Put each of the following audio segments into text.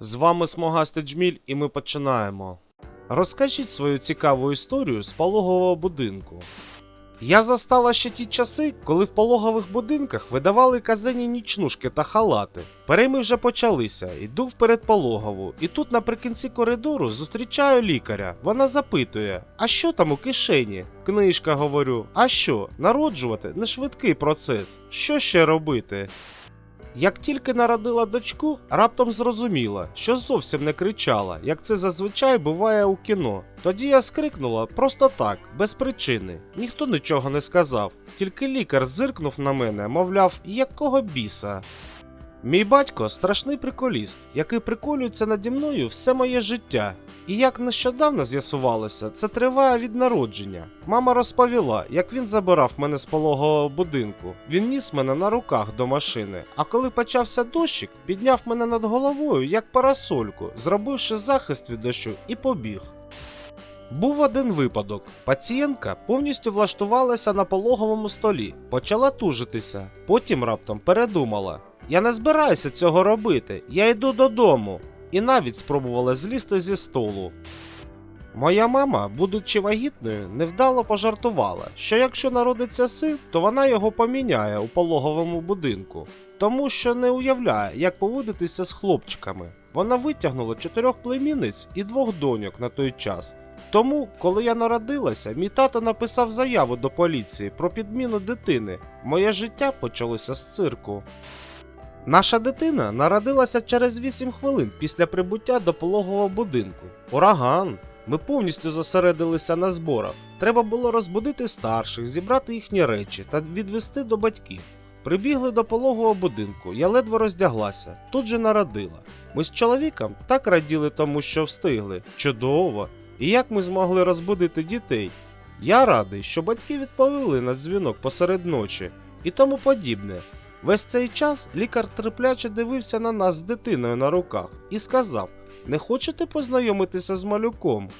З вами Смогастий Джміль, і ми починаємо. Розкажіть свою цікаву історію з пологового будинку. Я застала ще ті часи, коли в пологових будинках видавали казені нічнушки та халати. Перейми вже почалися, йду в передпологову, і тут наприкінці коридору зустрічаю лікаря. Вона запитує: А що там у кишені? Книжка говорю, а що, народжувати не швидкий процес. Що ще робити? Як тільки народила дочку, раптом зрозуміла, що зовсім не кричала, як це зазвичай буває у кіно. Тоді я скрикнула просто так, без причини. Ніхто нічого не сказав, тільки лікар зиркнув на мене, мовляв, якого біса. Мій батько страшний приколіст, який приколюється наді мною все моє життя. І як нещодавно з'ясувалося, це триває від народження. Мама розповіла, як він забирав мене з пологового будинку. Він ніс мене на руках до машини, а коли почався дощик, підняв мене над головою як парасольку, зробивши захист від дощу і побіг. Був один випадок. Пацієнтка повністю влаштувалася на пологовому столі, почала тужитися, потім раптом передумала. Я не збираюся цього робити, я йду додому. І навіть спробувала злізти зі столу. Моя мама, будучи вагітною, невдало пожартувала, що якщо народиться син, то вона його поміняє у пологовому будинку, тому що не уявляє, як поводитися з хлопчиками. Вона витягнула чотирьох племінниць і двох доньок на той час. Тому, коли я народилася, мій тато написав заяву до поліції про підміну дитини. Моє життя почалося з цирку. Наша дитина народилася через 8 хвилин після прибуття до пологового будинку. Ураган. Ми повністю зосередилися на зборах. Треба було розбудити старших, зібрати їхні речі та відвести до батьків. Прибігли до пологового будинку, я ледве роздяглася, тут же народила. Ми з чоловіком так раділи тому, що встигли. Чудово! І як ми змогли розбудити дітей? Я радий, що батьки відповіли на дзвінок посеред ночі і тому подібне. Весь цей час лікар терпляче дивився на нас з дитиною на руках і сказав: Не хочете познайомитися з малюком?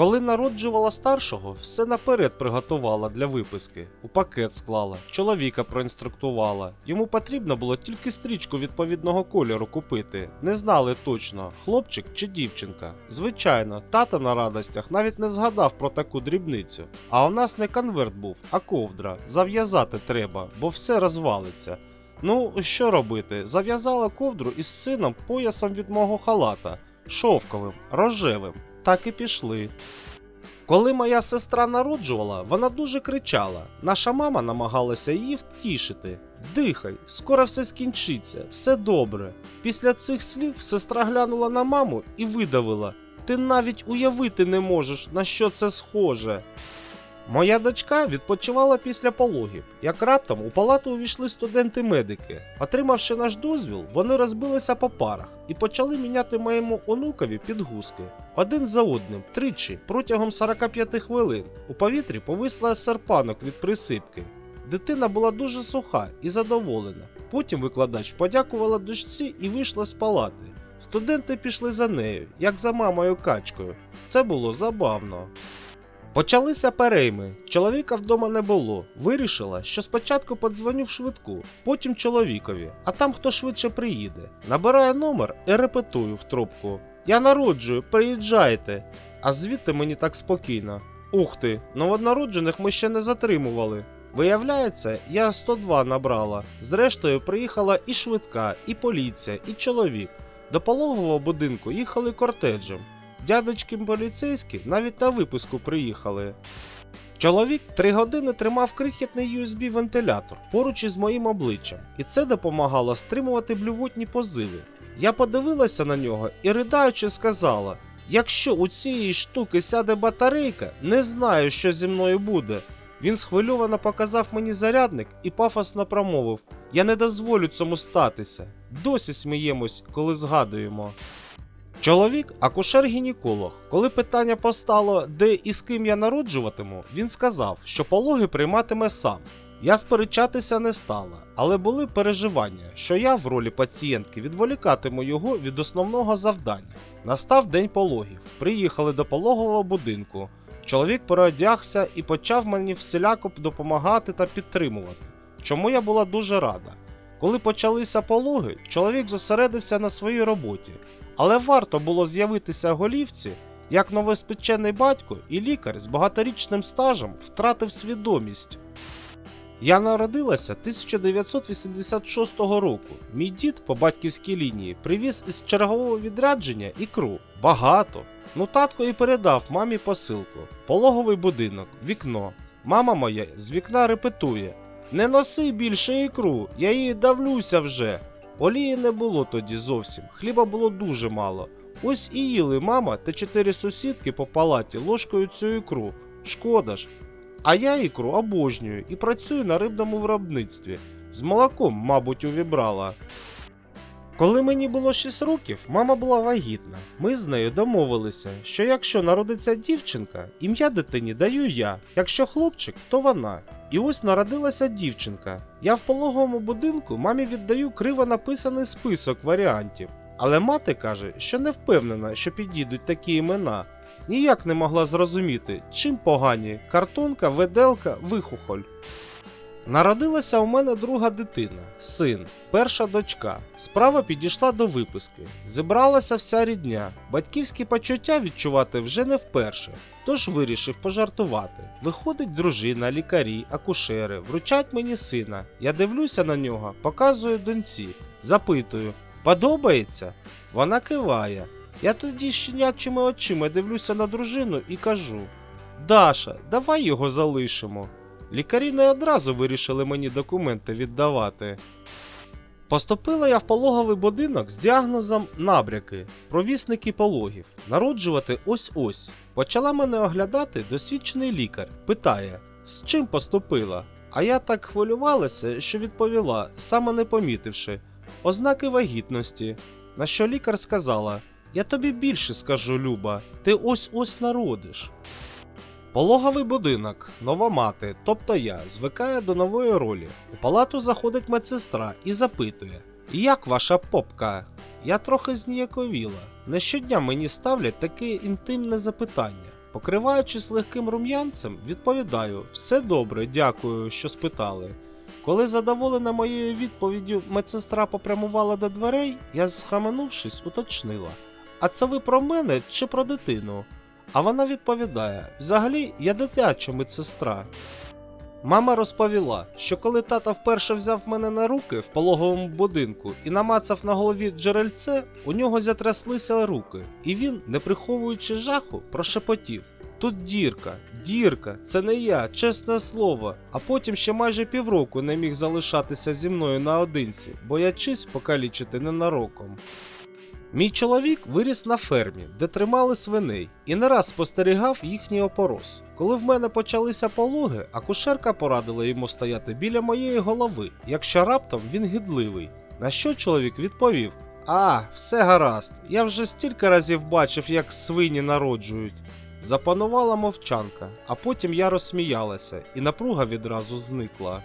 Коли народжувала старшого, все наперед приготувала для виписки, у пакет склала, чоловіка проінструктувала. Йому потрібно було тільки стрічку відповідного кольору купити. Не знали точно, хлопчик чи дівчинка. Звичайно, тата на радостях навіть не згадав про таку дрібницю. А у нас не конверт був, а ковдра. Зав'язати треба, бо все розвалиться. Ну, що робити? Зав'язала ковдру із сином поясом від мого халата, шовковим, рожевим. Так і пішли. Коли моя сестра народжувала, вона дуже кричала. Наша мама намагалася її втішити. Дихай, скоро все скінчиться, все добре. Після цих слів сестра глянула на маму і видавила: Ти навіть уявити не можеш, на що це схоже. Моя дочка відпочивала після пологів. Як раптом у палату увійшли студенти-медики. Отримавши наш дозвіл, вони розбилися по парах і почали міняти моєму онукові підгузки. Один за одним, тричі, протягом 45 хвилин. У повітрі повисла серпанок від присипки. Дитина була дуже суха і задоволена. Потім викладач подякувала дочці і вийшла з палати. Студенти пішли за нею, як за мамою качкою. Це було забавно. Почалися перейми. Чоловіка вдома не було. Вирішила, що спочатку подзвоню в швидку, потім чоловікові, а там хто швидше приїде. Набираю номер і репетую в трубку. Я народжую, приїжджайте. А звідти мені так спокійно. Ух ти, новонароджених ми ще не затримували. Виявляється, я 102 набрала. Зрештою, приїхала і швидка, і поліція, і чоловік. До пологового будинку їхали кортеджем. Дядечки поліцейські навіть на випуску приїхали. Чоловік три години тримав крихітний USB-вентилятор поруч із моїм обличчям, і це допомагало стримувати блювотні позиви. Я подивилася на нього і riдаючи сказала: якщо у цієї штуки сяде батарейка, не знаю, що зі мною буде. Він схвильовано показав мені зарядник і пафосно промовив: Я не дозволю цьому статися. Досі сміємось, коли згадуємо. Чоловік акушер-гінеколог. Коли питання постало, де і з ким я народжуватиму, він сказав, що пологи прийматиме сам. Я сперечатися не стала, але були переживання, що я в ролі пацієнтки відволікатиму його від основного завдання. Настав день пологів. Приїхали до пологового будинку. Чоловік переодягся і почав мені всіляко допомагати та підтримувати, чому я була дуже рада. Коли почалися пологи, чоловік зосередився на своїй роботі, але варто було з'явитися голівці, як новоспечений батько і лікар з багаторічним стажем втратив свідомість. Я народилася 1986 року. Мій дід по батьківській лінії привіз із чергового відрядження ікру. Багато. Ну, татко і передав мамі посилку. Пологовий будинок, вікно. Мама моя з вікна репетує: Не носи більше ікру, я її давлюся вже. Олії не було тоді зовсім, хліба було дуже мало. Ось і їли мама та чотири сусідки по палаті ложкою цю ікру. Шкода ж. А я ікру обожнюю і працюю на рибному виробництві. З молоком, мабуть, увібрала. Коли мені було 6 років, мама була вагітна. Ми з нею домовилися, що якщо народиться дівчинка, ім'я дитині даю я, якщо хлопчик, то вона. І ось народилася дівчинка. Я в пологовому будинку мамі віддаю криво написаний список варіантів. Але мати каже, що не впевнена, що підійдуть такі імена. Ніяк не могла зрозуміти, чим погані картонка, веделка, вихухоль. Народилася у мене друга дитина, син, перша дочка. Справа підійшла до виписки. Зібралася вся рідня. Батьківські почуття відчувати вже не вперше. Тож вирішив пожартувати. Виходить дружина, лікарі, акушери, вручать мені сина. Я дивлюся на нього, показую доньці, запитую: подобається? Вона киває. Я тоді щенячими очима дивлюся на дружину і кажу: Даша, давай його залишимо. Лікарі не одразу вирішили мені документи віддавати. Поступила я в пологовий будинок з діагнозом набряки, провісники пологів, народжувати ось-ось. Почала мене оглядати досвідчений лікар. Питає, з чим поступила? А я так хвилювалася, що відповіла, саме не помітивши, ознаки вагітності. На що лікар сказала: Я тобі більше скажу, Люба, ти ось-ось народиш. Пологовий будинок, нова мати, тобто я, звикає до нової ролі. У палату заходить медсестра і запитує: Як ваша попка? Я трохи зніяковіла. Не щодня мені ставлять таке інтимне запитання. Покриваючись легким рум'янцем, відповідаю: все добре, дякую, що спитали. Коли задоволена моєю відповіддю медсестра попрямувала до дверей, я, схаменувшись, уточнила: А це ви про мене чи про дитину? А вона відповідає: взагалі я дитяча медсестра. Мама розповіла, що коли тата вперше взяв мене на руки в пологовому будинку і намацав на голові джерельце, у нього затряслися руки, і він, не приховуючи жаху, прошепотів: Тут дірка, дірка, це не я, чесне слово. А потім ще майже півроку не міг залишатися зі мною наодинці, боячись покалічити ненароком. Мій чоловік виріс на фермі, де тримали свиней, і не раз спостерігав їхній опорос. Коли в мене почалися пологи, акушерка порадила йому стояти біля моєї голови, якщо раптом він гидливий. На що чоловік відповів: А, все гаразд, я вже стільки разів бачив, як свині народжують. Запанувала мовчанка, а потім я розсміялася, і напруга відразу зникла.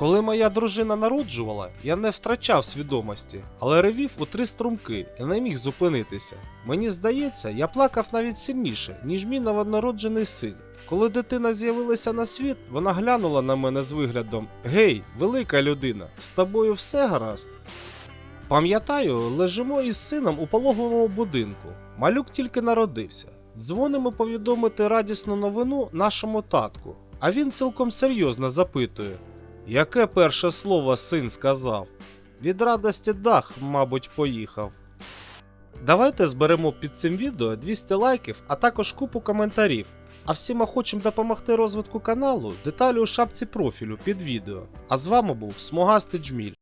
Коли моя дружина народжувала, я не втрачав свідомості, але ревів у три струмки і не міг зупинитися. Мені здається, я плакав навіть сильніше, ніж мій новонароджений син. Коли дитина з'явилася на світ, вона глянула на мене з виглядом: Гей, велика людина, з тобою все гаразд. Пам'ятаю, лежимо із сином у пологовому будинку. Малюк тільки народився. Дзвонимо повідомити радісну новину нашому татку, а він цілком серйозно запитує: Яке перше слово син сказав? Від радості дах, мабуть, поїхав. Давайте зберемо під цим відео 200 лайків, а також купу коментарів. А всім охочим допомогти розвитку каналу, деталі у шапці профілю під відео. А з вами був Смугастий Джміль.